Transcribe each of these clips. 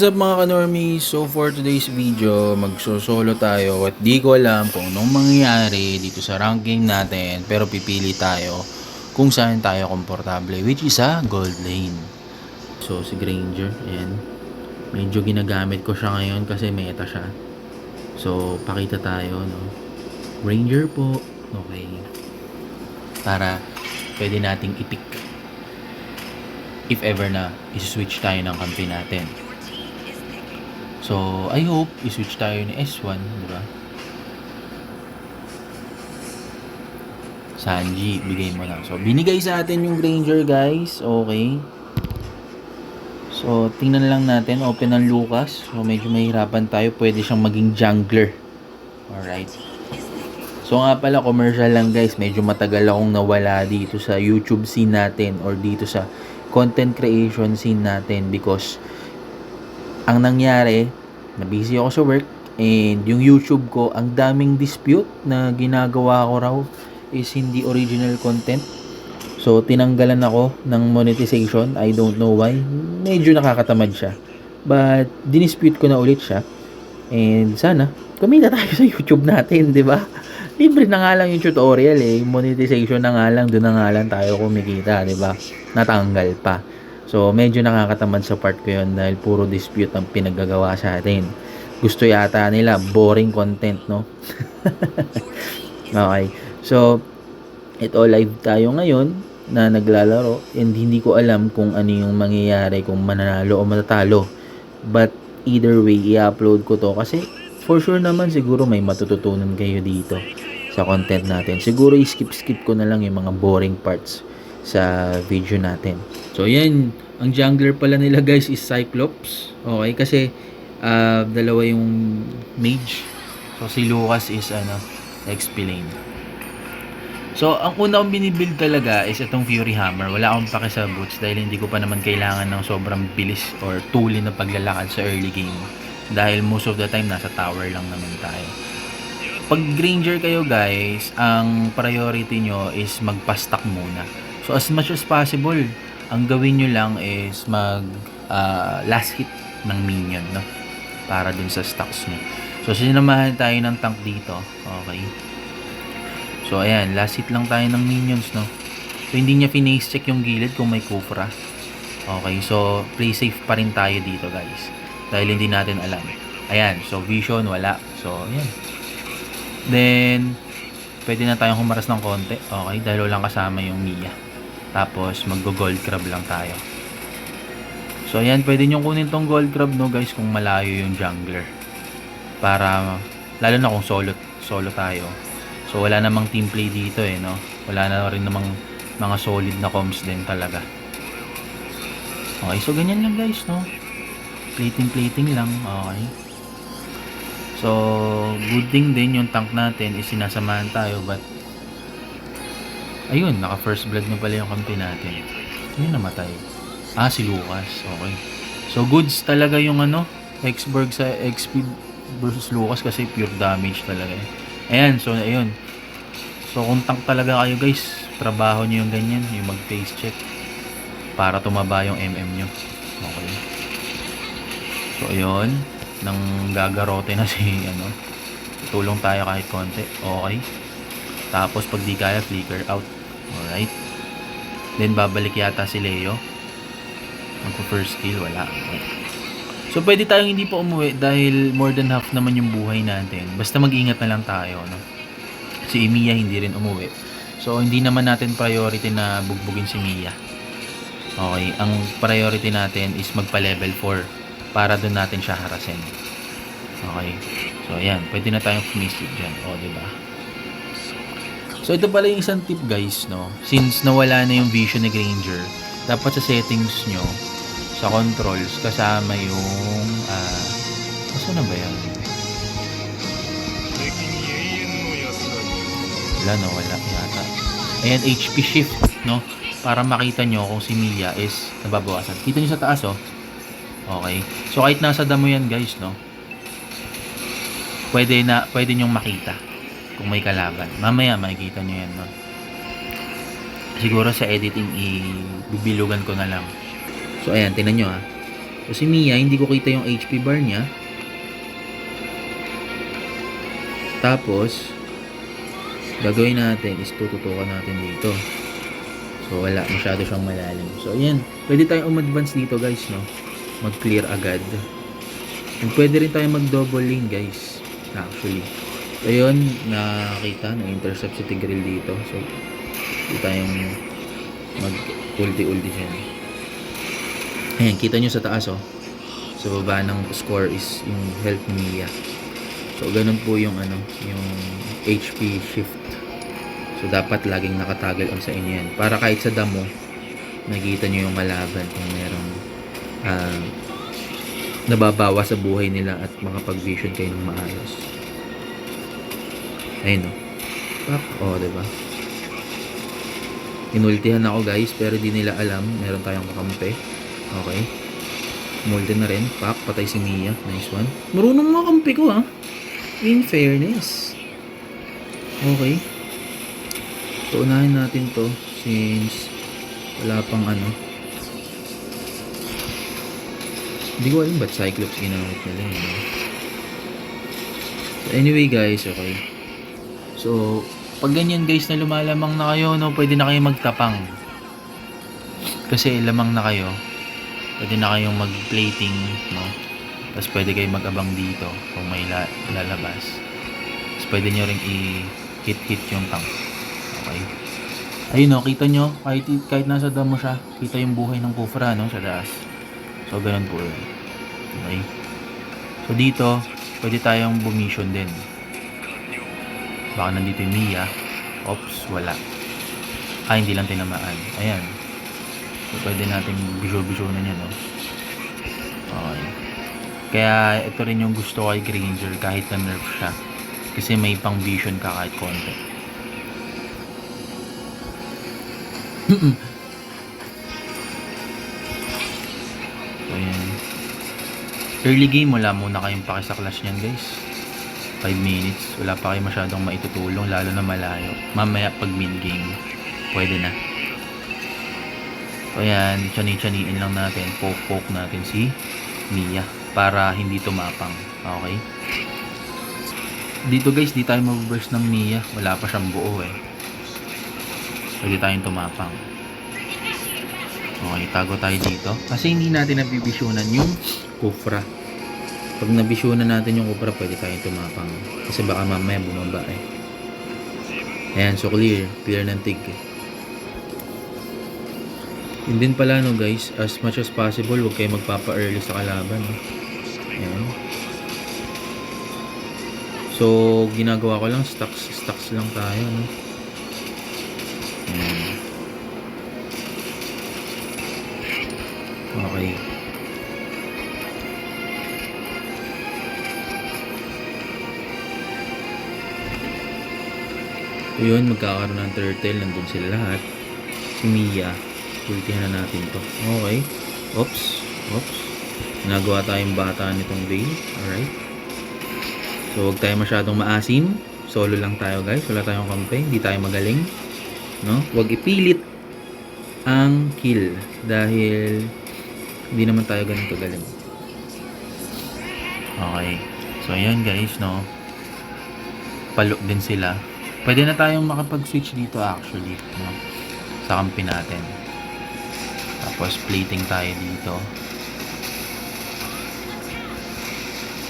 What's up mga kanormies? So for today's video, magsosolo tayo at di ko alam kung anong mangyayari dito sa ranking natin pero pipili tayo kung saan tayo komportable which is sa gold lane. So si Granger, ayan. Medyo ginagamit ko siya ngayon kasi meta siya. So pakita tayo, no? Ranger po. Okay. Para pwede nating i-pick if ever na i-switch tayo ng kampi natin. So, I hope i-switch tayo ni S1, di ba? Sanji, bigay mo lang. So, binigay sa atin yung Granger, guys. Okay. So, tingnan lang natin. Open ang Lucas. So, medyo mahirapan tayo. Pwede siyang maging jungler. Alright. So, nga pala, commercial lang, guys. Medyo matagal akong nawala dito sa YouTube scene natin or dito sa content creation scene natin because ang nangyari, na busy ako sa work and yung YouTube ko, ang daming dispute na ginagawa ko raw is hindi original content. So, tinanggalan ako ng monetization. I don't know why. Medyo nakakatamad siya. But, dinispute ko na ulit siya. And sana, kumita tayo sa YouTube natin, di ba? Libre na nga lang yung tutorial eh. Monetization na nga lang, doon na nga lang tayo kumikita, di ba? Natanggal pa. So, medyo nakakatamad sa part ko yun dahil puro dispute ang pinaggagawa sa atin. Gusto yata nila, boring content, no? okay. So, ito live tayo ngayon na naglalaro and hindi ko alam kung ano yung mangyayari kung mananalo o matatalo. But either way, i-upload ko to kasi for sure naman siguro may matututunan kayo dito sa content natin. Siguro i-skip-skip ko na lang yung mga boring parts sa video natin. So, yan. Ang jungler pala nila guys is Cyclops. Okay, kasi ah, dalawa yung mage. So, si Lucas is ano, XP lane. So, ang una kong binibuild talaga is itong Fury Hammer. Wala akong pake sa boots dahil hindi ko pa naman kailangan ng sobrang bilis or tulin na paglalakad sa early game. Dahil most of the time, nasa tower lang naman tayo. Pag Granger kayo guys, ang priority nyo is magpa-stack muna. So, as much as possible, ang gawin nyo lang is mag ah, last hit ng minion, no? Para dun sa stacks nyo. So, sinamahan tayo ng tank dito. Okay. So, ayan. Last hit lang tayo ng minions, no? So, hindi niya finase check yung gilid kung may Kufra. Okay. So, play safe pa rin tayo dito, guys. Dahil hindi natin alam. Ayan. So, vision, wala. So, ayan. Then, pwede na tayong humaras ng konti. Okay. Dahil walang kasama yung Mia. Tapos, mag-gold crab lang tayo. So, ayan. Pwede nyo kunin tong gold crab, no, guys, kung malayo yung jungler. Para, lalo na kung solo, solo tayo. So wala namang team play dito eh, no? Wala na rin namang mga solid na comms din talaga. Okay, so ganyan lang guys, no? Plating plating lang, okay. So, good thing din yung tank natin is sinasamahan tayo but ayun, naka first blood na pala yung kampi natin. Yun namatay. Ah, si Lucas. Okay. So, goods talaga yung ano, Xborg sa XP versus Lucas kasi pure damage talaga eh. Ayan, so ayun. So kung tank talaga kayo guys, trabaho nyo yung ganyan, yung mag-face check para tumaba yung MM nyo. Okay. So ayun, nang gagarote na si ano, tulong tayo kahit konti. Okay. Tapos pag di kaya, flicker out. Alright. Then babalik yata si Leo. Magpo first kill, wala. Okay. So, pwede tayong hindi pa umuwi dahil more than half naman yung buhay natin. Basta mag-ingat na lang tayo, no? Si Mia hindi rin umuwi. So, hindi naman natin priority na bugbugin si Mia. Okay, ang priority natin is magpa-level 4 para doon natin siya harasin. Okay. So, ayan. Pwede na tayong fumisip dyan. O, di ba? So, ito pala yung isang tip, guys, no? Since nawala na yung vision ni Granger, dapat sa settings nyo, sa controls kasama yung ah uh, na ba yan? Wala no, wala yata. Ayan, HP shift, no? Para makita nyo kung si Mia is nababawasan. Kita nyo sa taas, oh. Okay. So, kahit nasa damo yan, guys, no? Pwede na, pwede nyong makita kung may kalaban. Mamaya, makikita nyo yan, no? Siguro sa editing, i-bibilugan ko na lang. So, ayan, tinan nyo ha. So si Mia, hindi ko kita yung HP bar niya. Tapos, gagawin natin is tututukan natin dito. So, wala. Masyado siyang malalim. So, ayan. Pwede tayong um-advance dito, guys, no? Mag-clear agad. And pwede rin tayong mag-double lane, guys. Actually. So, yun. Nakakita. Na-intercept si Tigril dito. So, pwede tayong mag-ulti-ulti siya. Ayan. Kita nyo sa taas, oh. Sa baba ng score is yung health ni Mia. So, ganun po yung ano, yung HP shift. So, dapat laging nakatagal on sa inyo yan. Para kahit sa damo, nakikita nyo yung kalaban kung merong ah, nababawa sa buhay nila at makapag-vision kayo ng maayos. Ayun o. Pak. O, diba? Inultihan ako guys, pero di nila alam. Meron tayong kakampi. Okay. Multi na rin. Pak, patay si Mia. Nice one. Marunong mga kampi ko ha. In fairness. Okay. So, unahin natin to since wala pang ano. Hindi ko alam ba't Cyclops ginamit nila eh. So, anyway guys, okay. So, pag ganyan guys na lumalamang na kayo, no, pwede na kayo magtapang. Kasi lamang na kayo, pwede na kayong mag-plating, no? Tapos pwede kayo mag-abang dito kung may la- lalabas. Tapos pwede nyo rin i-hit-hit yung tank. Okay. Ayun no, kita nyo, kahit, kahit nasa damo siya, kita yung buhay ng kufra, no, sa taas. So, ganun po yun. Okay. So, dito, pwede tayong bumission din. Baka nandito yung Mia. Ops, wala. Ah, hindi lang tinamaan. Ayan. So, pwede natin bisyo-bisyonan yan, no? Okay. Kaya, ito rin yung gusto kay Granger kahit na nerf siya. Kasi may pang vision ka kahit konti. So, ayan. Early game, wala muna kayong pakisaklas niyan, guys. 5 minutes. Wala pa kayo masyadong maitutulong, lalo na malayo. Mamaya pag mid game, pwede na. So, ayan. Chani-chaniin lang natin. Poke-poke natin si Mia para hindi tumapang. Okay? Dito guys, di tayo mag-burst ng Mia. Wala pa siyang buo eh. Pwede tayong tumapang. Okay, tago tayo dito. Kasi hindi natin nabibisyonan yung kufra. Pag nabisyonan natin yung kufra, pwede tayong tumapang. Kasi baka mamaya bumaba eh. Ayan, so clear. Clear ng tig. Yun din pala no guys, as much as possible, huwag kayo magpapa-early sa kalaban. Ayan. So, ginagawa ko lang, stocks, stocks lang tayo. No? Ayan. Okay. Yun, magkakaroon ng turtle. Nandun sila lahat. Si Mia. Ultihan na natin to. Okay. Oops. Oops. Nagawa tayong bata nitong Vale. Alright. So, huwag tayo masyadong maasim. Solo lang tayo guys. Wala tayong kampe. Hindi tayo magaling. No? Huwag ipilit ang kill. Dahil hindi naman tayo ganun kagaling. Okay. So, ayan guys, no? Palo din sila. Pwede na tayong makapag-switch dito actually, no? Sa kampi natin. Tapos, plating tayo dito.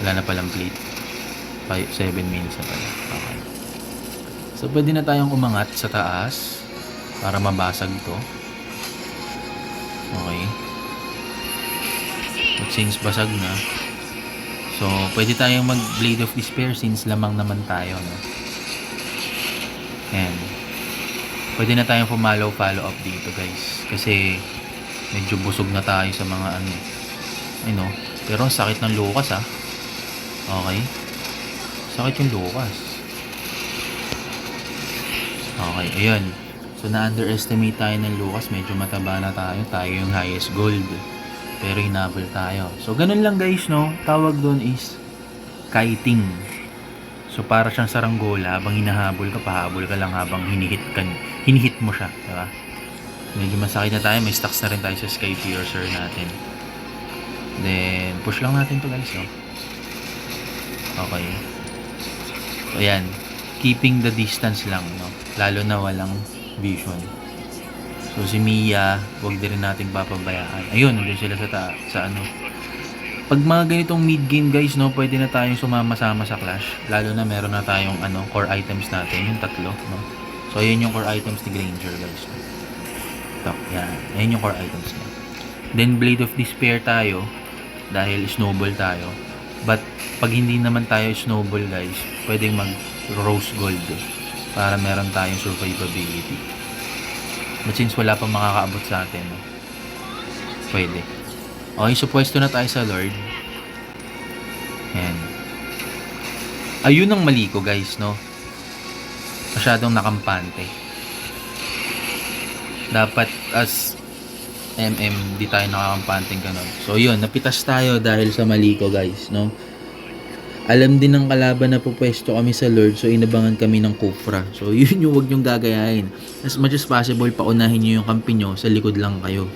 Wala na palang plate. 7 minutes na pala. Okay. So, pwede na tayong umangat sa taas para mabasag to. Okay. But since basag na, so pwede tayong mag Blade of Despair since lamang naman tayo, no? Ayan. Pwede na tayong pumalaw follow up dito, guys. Kasi medyo busog na tayo sa mga ano. Ay no. Pero ang sakit ng Lucas, ah. Okay. Sakit yung Lucas. Okay, ayun. So, na-underestimate tayo ng Lucas. Medyo mataba na tayo. Tayo yung highest gold. Pero hinabol tayo. So, ganun lang guys, no? Tawag doon is kiting. So, para siyang saranggola. Habang hinahabol ka, pahabol ka lang habang hinihit, ka, hinihit mo siya. Diba? Medyo masakit na tayo. May stocks na rin tayo sa Sky Piercer natin. Then, push lang natin to guys, no? Okay. So, ayan. Keeping the distance lang, no? Lalo na walang vision. So, si Mia, huwag din rin nating papabayaan. Ayun, nandun sila sa, ta- sa ano. Pag mga ganitong mid-game guys, no, pwede na tayong sumama-sama sa clash. Lalo na meron na tayong ano, core items natin, yung tatlo, no? So, ayun yung core items ni Granger, guys. Ito, yan. Ayan yung core items niya. Then, Blade of Despair tayo, dahil snowball tayo. But, pag hindi naman tayo snowball, guys, pwedeng mag rose gold para meron tayong survivability. But since wala pa makakaabot sa atin, no? pwede. Okay, so pwesto na tayo sa Lord. Ayan. Ayun ang mali ko, guys, no? Masyadong nakampante. Dapat as MM, di tayo nakakampanting ganun. So, yun, napitas tayo dahil sa mali ko, guys, no? Alam din ng kalaban na pupwesto kami sa Lord, so inabangan kami ng Kufra. So, yun yung wag nyong gagayahin. As much as possible, paunahin nyo yung kampi nyo, sa likod lang kayo.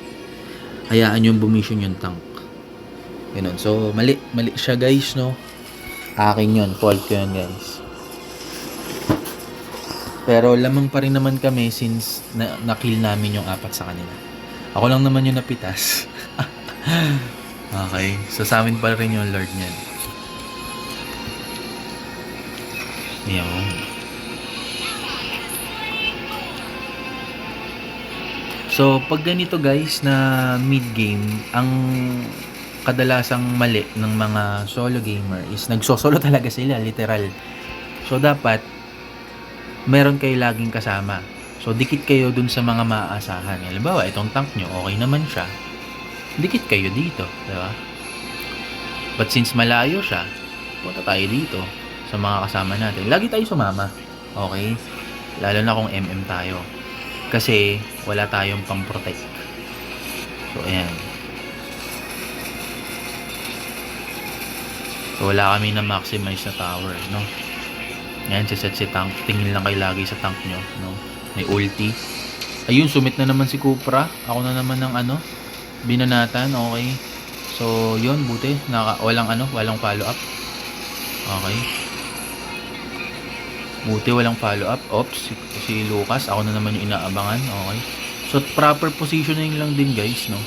Hayaan yung bumission yung tank. Ganun. So, mali, mali siya, guys, no? Akin yun, fault yun, guys. Pero lamang pa rin naman kami since na, na-kill namin yung apat sa kanila. Ako lang naman yung napitas. okay. So sa amin pa rin yung Lord niyan. Yun. So, pag ganito guys na mid-game, ang kadalasang mali ng mga solo gamer is nagsosolo talaga sila, literal. So, dapat meron kayo laging kasama. So, dikit kayo dun sa mga maaasahan. Halimbawa, itong tank nyo, okay naman siya. Dikit kayo dito, di ba? But since malayo siya, punta tayo dito sa mga kasama natin. Lagi tayo sumama. Okay? Lalo na kung MM tayo. Kasi, wala tayong pang-protect. So, ayan. So, wala kami na maximize na tower, no? Yan, siset si tank. Tingin lang kayo lagi sa tank nyo, no? May ulti. Ayun, sumit na naman si Cupra. Ako na naman ng ano, binanatan, okay. So, yun, buti. Naka, walang ano, walang follow up. Okay. Buti walang follow up. Ops, si, Lucas. Ako na naman yung inaabangan. Okay. So, proper positioning lang din, guys, no?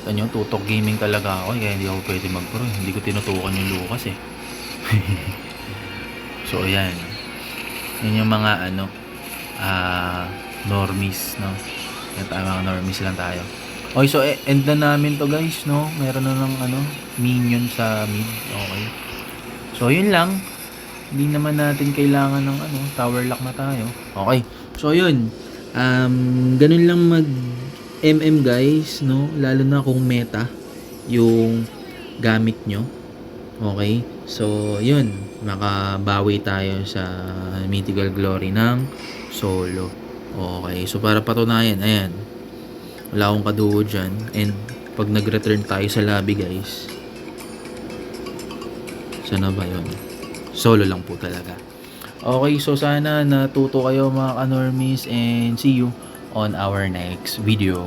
Kita nyo, tutok gaming talaga ako. Kaya hindi ako pwede mag-pro. Hindi ko tinutukan yung Lucas, eh. so, ayan. Yan yung mga, ano, ah, normies, no? Yan tayo, mga normies lang tayo. Okay, so, eh, end na namin to, guys, no? Meron na ng, ano, minion sa mid. Okay. So, yun lang. Hindi naman natin kailangan ng, ano, tower lock na tayo. Okay. So, yun. Um, ganun lang mag MM guys, no? Lalo na kung meta yung gamit nyo. Okay? So, yun. Makabawi tayo sa Mythical Glory ng solo. Okay. So, para patunayan, ayan. Wala akong kaduo dyan. And, pag nag-return tayo sa lobby, guys. Sana ba yun? Solo lang po talaga. Okay, so sana natuto kayo mga ka-normies and see you on our next video.